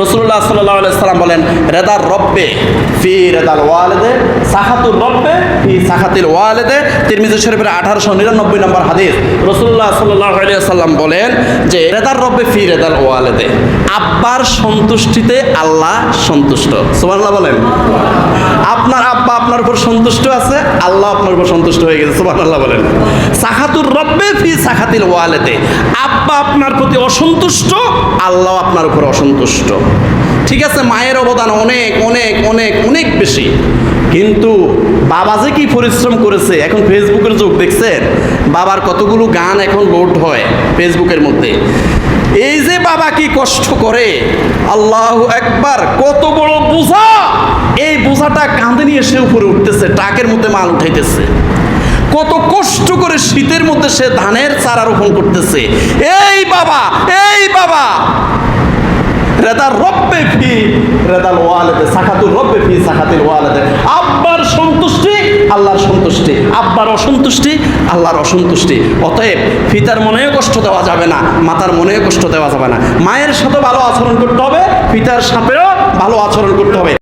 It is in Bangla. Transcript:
রসুল্লাহ সাল্লাহ সাল্লাম বলেন, রেদার রব্বে ফি রেদাল ওয়ালেদে সাহাতুর রব্বে ফি সাহাতিল ওয়ালেদে। তিরমিজি শরীফের আঠারোশো নিরানব্বই নম্বর হাদিস। রসুল্লাহ সাল্লাহ সাল্লাম বলেন যে, রেদার রব্বে ফি রেদাল ওয়ালেদে। আব্বার সন্তুষ্টিতে আল্লাহ সন্তুষ্ট। সুবহানাল্লাহ বলেন। আপনার আব্বা আপনার উপর সন্তুষ্ট আছে, আল্লাহ আপনার উপর সন্তুষ্ট হয়ে গেছে। সুবহানাল্লাহ বলেন। সাখাতুর রব্বে ফি সাখাতিল ওয়ালেদে আব্বা আপনার প্রতি অসন্তুষ্ট, আল্লাহ আপনার উপর অসন্তুষ্ট। ঠিক আছে, মায়ের অবদান অনেক অনেক অনেক অনেক বেশি। কিন্তু বাবা যে কি পরিশ্রম করেছে, এখন ফেসবুকের যুগ, দেখছেন? বাবার কতগুলো গান এখন লোড হয় ফেসবুকের মধ্যে। এই যে বাবা কি কষ্ট করে, আল্লাহ একবার কত বড় বোঝা! এই বোঝাটা কাঁধে নিয়ে সে উপরে উঠতেছে, ট্রাকের মধ্যে মাল উঠাইতেছে। কত কষ্ট করে শীতের মধ্যে সে ধানের চারা রোপণ করতেছে। এই বাবা এই বাবা। রেদার রব্বে ফি, রেদাল ওয়ালেদে সাকাতুর রব্বে ফি, সাকাতিল ওয়ালেদে। আব্বার সন্তুষ্টি, আল্লাহর সন্তুষ্টি। আব্বার অসন্তুষ্টি, আল্লাহর অসন্তুষ্টি। অতএব পিতার মনেও কষ্ট দেওয়া যাবে না, মাতার মনেও কষ্ট দেওয়া যাবে না। মায়ের সাথে ভালো আচরণ করতে হবে, পিতার সাথেও ভালো আচরণ করতে হবে।